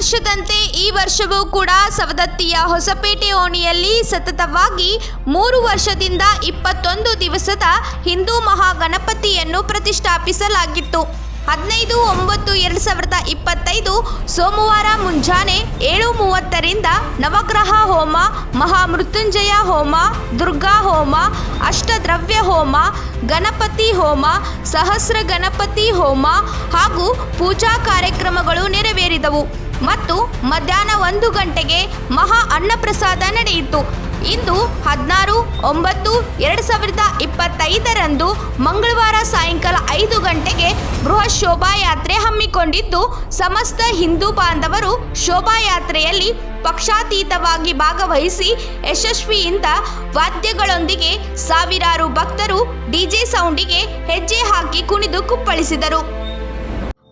ವರ್ಷದಂತೆ ಈ ವರ್ಷವೂ ಕೂಡ ಸವದತ್ತಿಯ ಹೊಸಪೇಟೆ ಓಣಿಯಲ್ಲಿ ಸತತವಾಗಿ ಮೂರು ವರ್ಷದಿಂದ ಇಪ್ಪತ್ತೊಂದು ದಿವಸದ ಹಿಂದೂ ಮಹಾಗಣಪತಿಯನ್ನು ಪ್ರತಿಷ್ಠಾಪಿಸಲಾಗಿತ್ತು. ಹದಿನೈದು ಒಂಬತ್ತು ಎರಡು ಸಾವಿರದ ಇಪ್ಪತ್ತೈದು ಸೋಮವಾರ ಮುಂಜಾನೆ ಏಳು ಮೂವತ್ತರಿಂದ ನವಗ್ರಹ ಹೋಮ, ಮಹಾಮೃತ್ಯುಂಜಯ ಹೋಮ, ದುರ್ಗಾ ಹೋಮ, ಅಷ್ಟದ್ರವ್ಯ ಹೋಮ, ಗಣಪತಿ ಹೋಮ, ಸಹಸ್ರ ಗಣಪತಿ ಹೋಮ ಹಾಗೂ ಪೂಜಾ ಕಾರ್ಯಕ್ರಮಗಳು ನೆರವೇರಿದವು. ಮತ್ತು ಮಧ್ಯಾಹ್ನ ಒಂದು ಗಂಟೆಗೆ ಮಹಾ ಅನ್ನಪ್ರಸಾದ ನಡೆಯಿತು. ಇಂದು ಹದಿನಾರು, ಒಂಬತ್ತು, ಎರಡು ಸಾವಿರದ ಇಪ್ಪತ್ತೈದರಂದು ಮಂಗಳವಾರ ಸಾಯಂಕಾಲ ಐದು ಗಂಟೆಗೆ ಬೃಹತ್ ಶೋಭಾಯಾತ್ರೆ ಹಮ್ಮಿಕೊಂಡಿದ್ದು, ಸಮಸ್ತ ಹಿಂದೂ ಬಾಂಧವರು ಶೋಭಾಯಾತ್ರೆಯಲ್ಲಿ ಪಕ್ಷಾತೀತವಾಗಿ ಭಾಗವಹಿಸಿ ಯಶಸ್ವಿಯಿಂದ ವಾದ್ಯಗಳೊಂದಿಗೆ ಸಾವಿರಾರು ಭಕ್ತರು ಡಿಜೆ ಸೌಂಡಿಗೆ ಹೆಜ್ಜೆ ಹಾಕಿ ಕುಣಿದು ಕುಪ್ಪಳಿಸಿದರು.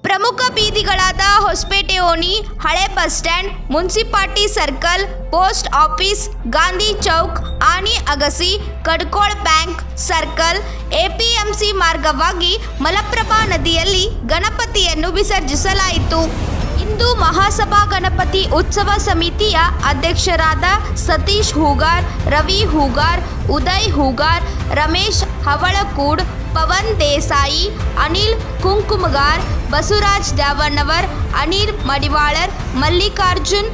ಪ್ರಮುಖ ಬೀದಿಗಳಾದ ಹೊಸಪೇಟೆ ಓಣಿ ಹಳೆ bus stand, municipality circle, post office, Gandhi Chowk ಆನಿ ಅಗಸಿ, ಕಡ್ಕೋಳ್ ಬ್ಯಾಂಕ್ ಸರ್ಕಲ್, ಎಪಿಎಂಸಿ ಮಾರ್ಗವಾಗಿ ಮಲಪ್ರಭಾ ನದಿಯಲ್ಲಿ ಗಣಪತಿಯನ್ನು ವಿಸರ್ಜಿಸಲಾಯಿತು. ಇಂದು ಮಹಾಸಭಾ ಗಣಪತಿ ಉತ್ಸವ ಸಮಿತಿಯ ಅಧ್ಯಕ್ಷರಾದ ಸತೀಶ್ ಹೂಗಾರ್, ರವಿ ಹೂಗಾರ್, ಉದಯ್ ಹೂಗಾರ್, ರಮೇಶ್ ಹವಳಕೂಡ್ ಪವನ್ ದೇಸಾಯಿ, ಅನಿಲ್ ಕುಂಕುಮಗಾರ್, ಬಸವರಾಜ್ ದಾವಣ್ಣವರ್ ಅನಿಲ್ ಮಡಿವಾಳರ್, ಮಲ್ಲಿಕಾರ್ಜುನ್,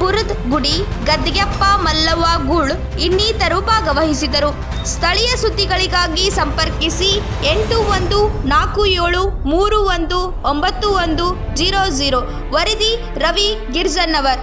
ಪುರದ್ ಗುಡಿ ಗದ್ದಿಗೆಪ್ಪ ಮಲ್ಲವ್ವ ಗುಳ್ ಇನ್ನಿತರು ಭಾಗವಹಿಸಿದರು ಸ್ಥಳೀಯ ಸುದ್ದಿಗಳಿಗಾಗಿ ಸಂಪರ್ಕಿಸಿ ಎಂಟು ಒಂದು ನಾಲ್ಕು ಏಳು ಮೂರು ಒಂದು ಒಂಬತ್ತು ಒಂದು ಜೀರೋ ಜೀರೋ. ವರದಿ ರವಿ ಗಿರ್ಜನ್ನವರ್.